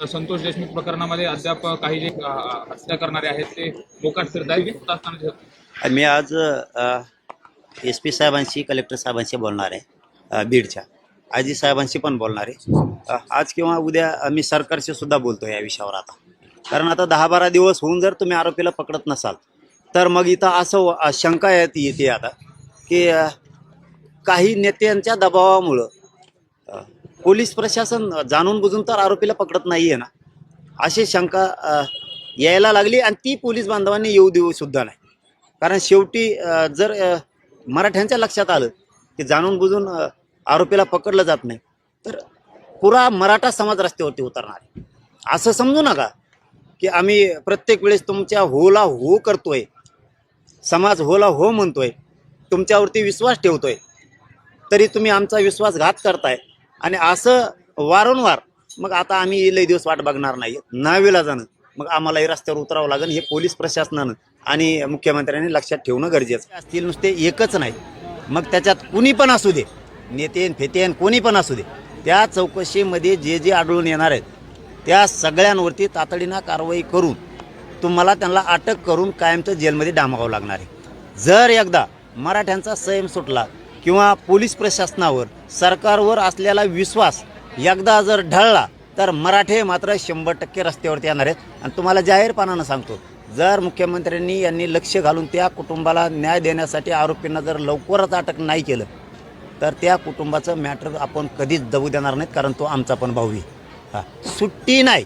संतोष देशमुख प्रकरणामध्ये अद्याप काही जे हत्या करणारे आहेत ते मोकाट फिरत आहेत. असताना मी आज एस पी साहेबांशी कलेक्टर साहेबांशी बोलणार आहे बीडच्या. आजी साहेबांशी पण बोलणार आहे. आज किंवा उद्या मी सरकारशी सुद्धा बोलतो या विषयावर आता. कारण आता दहा बारा दिवस होऊन जर तुम्ही आरोपीला पकडत नसाल तर मग इथं असं शंका येत येते आता की काही नेत्यांच्या दबावामुळं पोलीस प्रशासन जाणून बुजून तर आरोपीला पकडत नाहीये ना. अशी शंका यायला लागली आणि ती पोलीस बांधवांनी येऊ देऊ सुद्धा नाही. कारण शेवटी जर मराठ्यांच्या लक्षात आलं की जाणून बुजून आरोपीला पकडलं जात नाही तर पुरा मराठा समाज रस्त्यावरती उतरणार आहे. असं समजू नका की आम्ही प्रत्येक वेळेस तुमच्या होला हो करतोय समाज होला हो म्हणतोय तुमच्यावरती विश्वास ठेवतोय तरी तुम्ही आमचा विश्वासघात करताय. आणि असं वारंवार मग आता आम्ही लई दिवस वाट बघणार नाही. नावेला जाणं. मग आम्हालाही रस्त्यावर उतरावं लागेल हे पोलीस प्रशासनानं आणि मुख्यमंत्र्यांनी लक्षात ठेवणं गरजेचं आहे. असतील नुसते एकच नाही. मग त्याच्यात कुणी पण असू दे. नेतेन फेतेन कोणी पण असू दे. त्या चौकशीमध्ये जे जे आढळून येणार आहेत त्या सगळ्यांवरती तातडीनं कारवाई करून तुम्हाला त्यांना अटक करून कायमचं जेलमध्ये डांबावं लागणार आहे. जर एकदा मराठ्यांचा संयम सुटला किंवा पोलीस प्रशासनावर सरकारवर असलेला विश्वास एकदा जर ढळला तर मराठे मात्र शंभर टक्के रस्त्यावरती येणार आहेत. आणि तुम्हाला जाहीरपणानं सांगतो जर मुख्यमंत्र्यांनी यांनी लक्ष घालून त्या कुटुंबाला न्याय देण्यासाठी आरोपींना जर लवकरच अटक नाही केलं तर त्या कुटुंबाचं मॅटर आपण कधीच जाऊ देणार नाहीत कारण तो आमचा पण भाऊ आहे. हा सुट्टी नाही.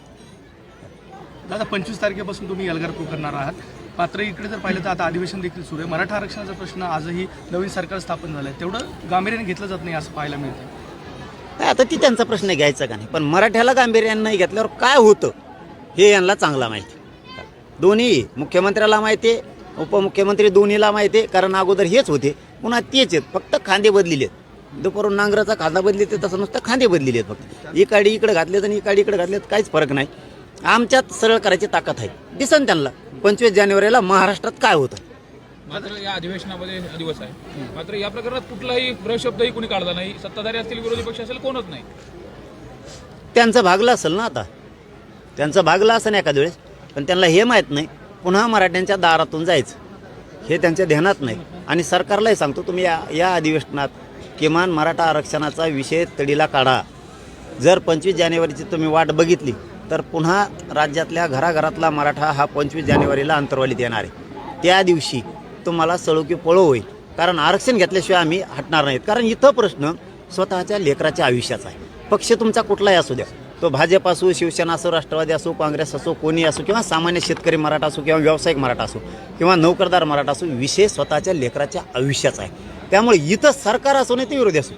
दादा पंचवीस तारखेपासून तुम्ही एल्गार करणार आहात. मात्र इकडे जर पाहिलं तर आता अधिवेशन देखील सुरू आहे. मराठा आरक्षणाचा प्रश्न आजही नवीन सरकार स्थापन झालं आहे तेवढं गांभीर्याने घेतलं जात नाही असं पाहायला मिळतं आता ती त्यांचा प्रश्न घ्यायचा का नाही? पण मराठ्याला गांभीर्यानं नाही घेतल्यावर काय होतं? हे यांना चांगला माहिती दोन्ही मुख्यमंत्र्याला माहिती आहे उपमुख्यमंत्री दोन्हीला माहिती आहे कारण अगोदर हेच होते. पुन्हा तेच आहेत. फक्त खांदे बदलेले आहेत. दुपारून नांगराचा खांदा बदली तसं नुसतं खांदे बदलेले आहेत फक्त. इकडे इकडे घातलेत आणि इकडे इकडे घातलेत काहीच फरक नाही. आमच्यात सरळ करायची ताकद आहे. दिसन त्यांना. पंचवीस जानेवारीला महाराष्ट्रात काय होतं? मात्र या अधिवेशनामध्ये दिवस आहे. मात्र या प्रकरणात कुठलाही ब्रशब्दही कोणी काढला नाही. सत्ताधारी असतील विरोधी पक्ष असेल कोणच नाही. त्यांचं भागलं असेल ना आता? त्यांचं भागलं असेल एखाद्या वेळेस. पण त्यांना हे माहीत नाही पुन्हा मराठ्यांच्या दारातून जायचं. हे त्यांच्या ध्यानात नाही. आणि सरकारलाही सांगतो तुम्ही या या अधिवेशनात किमान मराठा आरक्षणाचा विषय तडीला काढा. जर पंचवीस जानेवारीची तुम्ही वाट बघितली तर पुन्हा राज्यातल्या घराघरातला मराठा हा पंचवीस जानेवारीला अंतर्वालीत येणार आहे. त्या दिवशी तुम्हाला सळुकी पळो होईल. कारण आरक्षण घेतल्याशिवाय आम्ही हटणार नाहीत. कारण इथं प्रश्न स्वतःच्या लेकराच्या आयुष्याचा आहे. पक्ष तुमचा कुठलाही असू द्या. तो भाजप असो शिवसेना असो राष्ट्रवादी असो काँग्रेस असो कोणी असो किंवा सामान्य शेतकरी मराठा असो किंवा व्यावसायिक मराठा असो किंवा नोकरदार मराठा असो विषय स्वतःच्या लेकराच्या आयुष्याचा आहे. त्यामुळे इथं सरकार असो नाही ते विरोधी असो.